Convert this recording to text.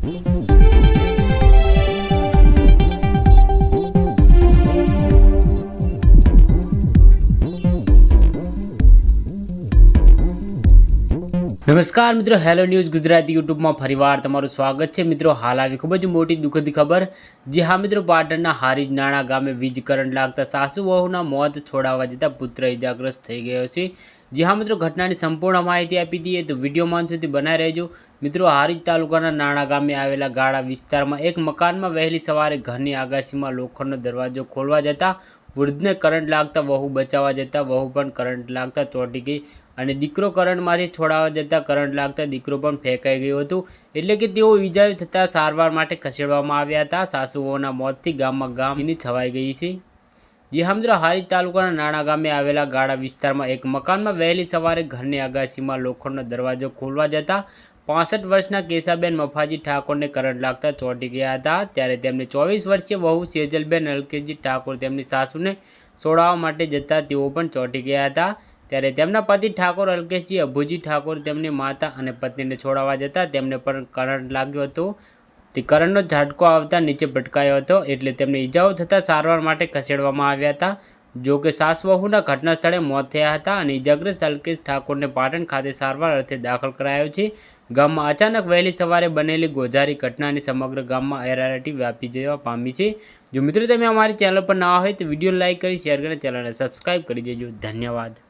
નમસ્કાર મિત્રો hello news Gujarati યુટ્યુબમાં ફરીવાર તમારું સ્વાગત છે. મિત્રો, હાલ આવી ખૂબ જ મોટી દુઃખદ ખબર જે હા મિત્રો, પાટણના હારીજ નાણા ગામે વીજ કરંટ લાગતા સાસુ વહુના મોત છોડાવવા જતાં પુત્ર ઇજાગ્રસ્ત થઈ ગયો છે. જે હા મિત્રો, ઘટનાની સંપૂર્ણ માહિતી આપી દઈએ તો વિડીયોમાં સુધી બનાવી રહેજો. મિત્રો, હારીજ તાલુકાના નાણા ગામે આવેલા ગાળા વિસ્તારમાં એક મકાનમાં વહેલી સવારે ઘરની આગાશીમાં લોખંડનો દરવાજો ખોલવા જતાં વૃદ્ધને કરંટ લાગતા વહુ બચાવવા જતાં વહુ પણ કરંટ લાગતા ચોંટી ગઈ અને દીકરો કરંટમાંથી છોડાવવા જતાં કરંટ લાગતા દીકરો પણ ફેંકાઈ ગયો હતો. એટલે કે તેઓ ઈજાઓ થતાં સારવાર માટે ખસેડવામાં આવ્યા હતા. સાસુઓના મોતથી ગામમાં ગામની છવાઈ ગઈ છે. જે હારી તાલુકાના નાણા ગામે આવેલા ગાળા વિસ્તારમાં એક મકાનમાં વહેલી સવારે ઘરની આગાશીમાં લોખંડનો દરવાજો ખોલવા જતાં પાસઠ વર્ષના કેશાબેન મફાજી ઠાકોરને કરંટ લાગતા ચોંટી ગયા હતા. ત્યારે તેમને ચોવીસ વર્ષીય વહુ સેજલબેન અલકેજી ઠાકોર તેમની સાસુને છોડાવવા માટે જતા તેઓ પણ ચોંટી ગયા હતા. ત્યારે તેમના પતિ ઠાકોર અલ્કેશજી, અભુજી ઠાકોર તેમની માતા અને પત્નીને છોડાવવા જતા તેમને પણ કરંટ લાગ્યો હતો. તે કરંટનો ઝાટકો આવતા નીચે ભટકાયો હતો એટલે તેમને ઈજાઓ થતાં સારવાર માટે ખસેડવામાં આવ્યા હતા. જો કે સાસવહુના ઘટના સ્થળે મોત થયા હતા અને ઇજાગ્રસ્ત અલ્કેશ ઠાકોરને પાટણ ખાતે સારવાર અર્થે દાખલ કરાયો છે. ગામમાં અચાનક વહેલી સવારે બનેલી ગોઝારી ઘટનાની સમગ્ર ગામમાં એરારટી વ્યાપી જવા પામી છે. જો મિત્રો તમે અમારી ચેનલ પર ના હોય તો વીડિયો લાઇક કરી, શેર કરીને ચેનલને સબસ્ક્રાઈબ કરી દેજો. ધન્યવાદ.